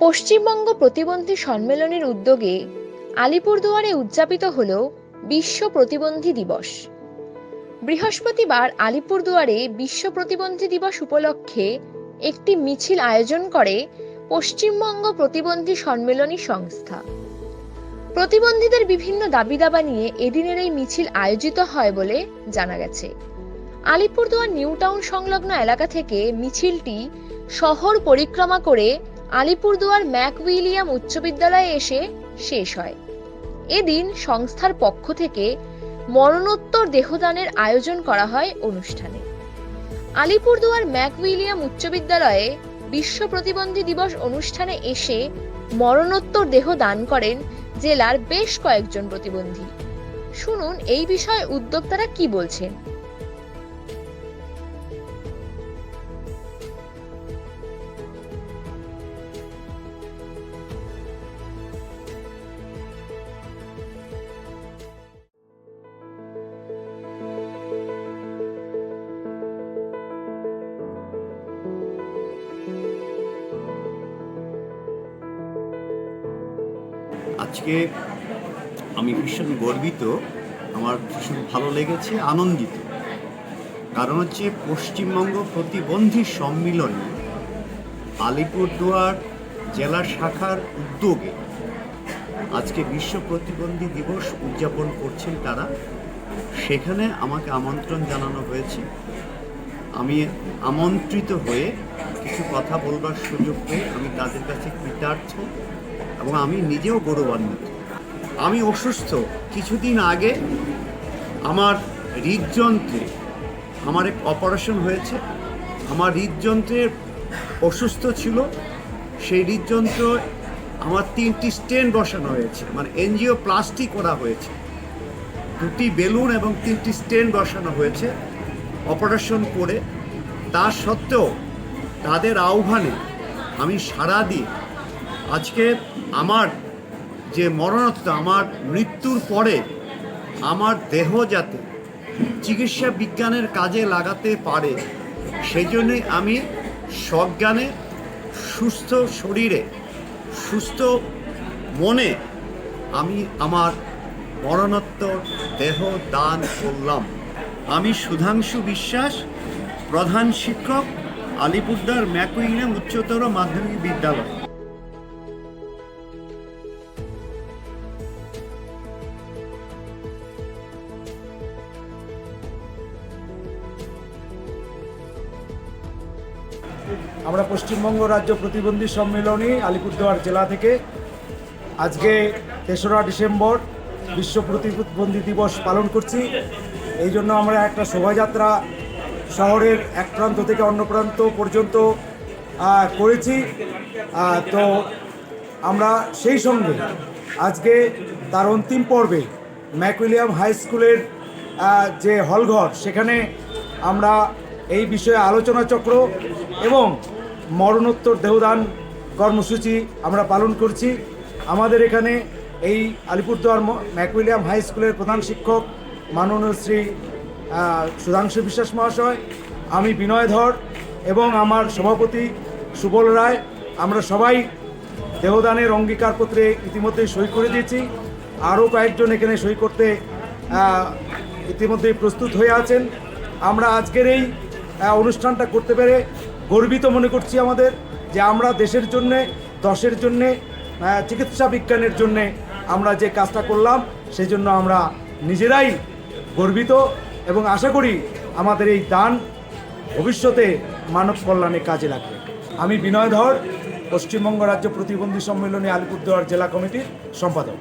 পশ্চিমবঙ্গ প্রতিবন্ধী সম্মেলনের উদ্যোগে আলিপুরদুয়ারে উদযাপিত হল বিশ্ব প্রতিবন্ধী দিবস। বৃহস্পতিবার আলিপুরদুয়ারে বিশ্ব প্রতিবন্ধী দিবস উপলক্ষে একটি মিছিল আয়োজন করে পশ্চিমবঙ্গ প্রতিবন্ধী সম্মেলনী সংস্থা। প্রতিবন্ধীদের বিভিন্ন দাবি দাবা নিয়ে এদিনের এই মিছিল আয়োজিত হয় বলে জানা গেছে। আলিপুরদুয়ার নিউ টাউন সংলগ্ন এলাকা থেকে মিছিলটি শহর পরিক্রমা করে আলিপুরদুয়ার ম্যাক উইলিয়াম উচ্চ বিদ্যালয়ে এসে শেষ হয়। এদিন সংস্থার পক্ষ থেকে মরণোত্তর দেহদানের আয়োজন করা হয় অনুষ্ঠানে। আলিপুরদুয়ার ম্যাক উইলিয়াম উচ্চ বিদ্যালয়ে বিশ্ব প্রতিবন্ধী দিবস অনুষ্ঠানে এসে মরণোত্তর দেহ দান করেন জেলার বেশ কয়েকজন প্রতিবন্ধী। শুনুন এই বিষয়ে উদ্যোক্তারা কি বলছেন। আজকে আমি ভীষণ গর্বিত, আমার ভীষণ ভালো লেগেছে, আনন্দিত। কারণ হচ্ছে পশ্চিমবঙ্গ প্রতিবন্ধী সম্মিলনে আলিপুরদুয়ার জেলা শাখার উদ্যোগে আজকে বিশ্ব প্রতিবন্ধী দিবস উদযাপন করছেন তারা। সেখানে আমাকে আমন্ত্রণ জানানো হয়েছে। আমি আমন্ত্রিত হয়ে কিছু কথা বলবার সুযোগ পেয়ে আমি তাদের কাছে কৃতার্থ। এবং আমি নিজেও গৌরবান্বিত। আমি অসুস্থ কিছুদিন আগে আমার হৃদযন্ত্রে আমার এক অপারেশন হয়েছে। আমার হৃদযন্ত্রের অসুস্থ ছিল। সেই হৃদযন্ত্র আমার তিনটি স্টেন বসানো হয়েছে। মানে এনজিও প্লাস্টিক করা হয়েছে। দুটি বেলুন এবং তিনটি স্টেন বসানো হয়েছে অপারেশন করে। তা সত্ত্বেও তাদের আহ্বানে আমি সাড়া দিয়ে আজকে আমার যে মরণত্ব আমার মৃত্যুর পরে আমার দেহ যাতে চিকিৎসা বিজ্ঞানের কাজে লাগাতে পারে সেই জন্যই আমি সজ্ঞানে, সুস্থ শরীরে, সুস্থ মনে আমি আমার মরণোত্তর দেহ দান করলাম। আমি সুধাংশু বিশ্বাস, প্রধান শিক্ষক আলিপুরদার ম্যাকুইনাম উচ্চতর মাধ্যমিক বিদ্যালয়। আমরা পশ্চিমবঙ্গ রাজ্য প্রতিবন্ধী সম্মেলনী আলিপুরদুয়ার জেলা থেকে আজকে তেসরা ডিসেম্বর বিশ্ব প্রতিবন্ধী দিবস পালন করছি। এই জন্য আমরা একটা শোভাযাত্রা শহরের এক প্রান্ত থেকে অন্য প্রান্ত পর্যন্ত করেছি। তো আমরা সেই সঙ্গে আজকে তার অন্তিম পর্বে ম্যাকুইলিয়াম হাই স্কুলের যে হলঘর, সেখানে আমরা এই বিষয়ে আলোচনা চক্র এবং মরণোত্তর দেহদান কর্মসূচি আমরা পালন করছি। আমাদের এখানে এই আলিপুরদুয়ার ম্যাকুইলিয়াম হাই স্কুলের প্রধান শিক্ষক মাননীয় শ্রী সুধাংশু বিশ্বাস মহাশয়, আমি বিনয় ধর এবং আমার সভাপতি সুবল রায়। আমরা সবাই দেহদানের অঙ্গীকারপত্রে ইতিমধ্যেই সই করে দিয়েছি। আরও কয়েকজন এখানে সই করতে ইতিমধ্যেই প্রস্তুত হয়ে আছেন। আমরা আজকের এই অনুষ্ঠানটা করতে পেরে গর্বিত মনে করছি আমাদের যে আমরা দেশের জন্যে, দশের জন্যে চিকিৎসা বিজ্ঞানের জন্যে আমরা যে কাজটা করলাম সেই জন্য আমরা নিজেরাই গর্বিত এবং আশা করি আমাদের এই দান ভবিষ্যতে মানব কল্যাণে কাজে লাগবে। আমি বিনয় ধর, পশ্চিমবঙ্গ রাজ্য প্রতিবন্ধী সম্মেলনে আলিপুরদুয়ার জেলা কমিটির সম্পাদক।